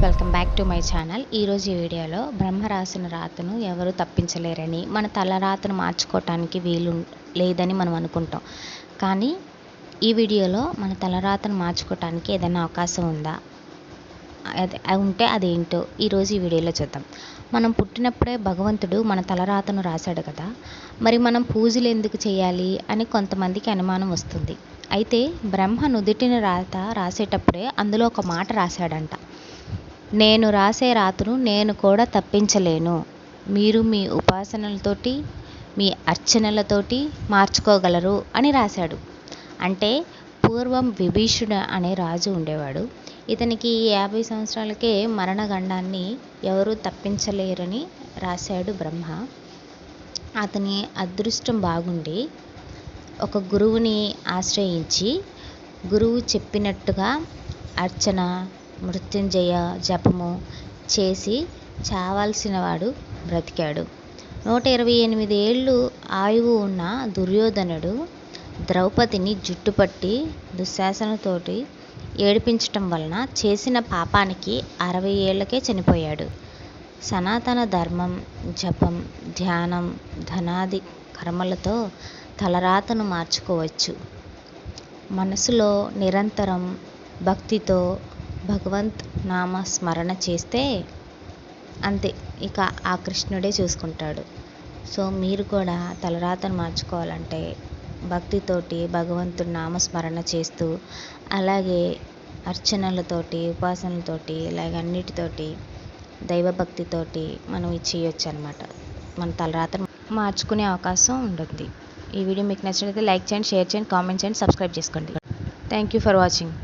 Welcome back to my channel. ఈరోజు ఈ వీడియోలో బ్రహ్మ రాసిన రాతను ఎవరు తప్పించలేరని మన తల రాతను మార్చుకోవటానికి వీలు లేదని మనం అనుకుంటాం. కానీ ఈ వీడియోలో మన తల రాతను మార్చుకోవటానికి ఏదైనా అవకాశం ఉందా? అది ఉంటే అదేంటో ఈరోజు ఈ వీడియోలో చూద్దాం. మనం పుట్టినప్పుడే భగవంతుడు మన తలరాతను రాశాడు కదా మరి మనం పూజలు ఎందుకు చేయాలి అని కొంతమందికి అనుమానం వస్తుంది. అయితే బ్రహ్మ నుదుటిని రాత రాసేటప్పుడే అందులో ఒక మాట రాశాడంట. నేను రాసే రాతను నేను కూడా తప్పించలేను. మీరు మీ ఉపాసనలతోటి మీ అర్చనలతోటి మార్చుకోగలరు అని రాశాడు. అంటే పూర్వం విభీషుడు అనే రాజు ఉండేవాడు. ఇతనికి యాభై సంవత్సరాలకే మరణగండాన్ని ఎవరూ తప్పించలేరని రాశాడు బ్రహ్మ. అతని అదృష్టం బాగుండి ఒక గురువుని ఆశ్రయించి గురువు చెప్పినట్టుగా అర్చన మృత్యుంజయ జపము చేసి చావాల్సిన వాడు బ్రతికాడు. నూట ఇరవై ఎనిమిది ఏళ్ళు ఆయువు ఉన్న దుర్యోధనుడు ద్రౌపదిని జుట్టుపట్టి దుశ్శాసనతోటి ఏడిపించటం వలన చేసిన పాపానికి అరవై ఏళ్ళకే చనిపోయాడు. సనాతన ధర్మం జపం ధ్యానం ధనాది కర్మలతో తలరాతను మార్చుకోవచ్చు. మనసులో నిరంతరం భక్తితో భగవంత్ నామ స్మరణ చేస్తే అంతే. ఇక ఆ కృష్ణుడే చూసుకుంటాడు. సో మీరు కూడా తలరాతను మార్చుకోవాలంటే భక్తితోటి భగవంతుడి నామస్మరణ చేస్తూ అలాగే అర్చనలతోటి ఉపాసనలతోటి ఇలాగ అన్నిటితోటి దైవభక్తితోటి మనం చేయొచ్చు అనమాట మన తలరాతను మార్చుకునే అవకాశం ఉంటుంది. ఈ వీడియో మీకు నచ్చినట్లయితే లైక్ చేయండి షేర్ చేయండి కామెంట్ చేయండి సబ్స్క్రైబ్ చేసుకోండి. Thank you for watching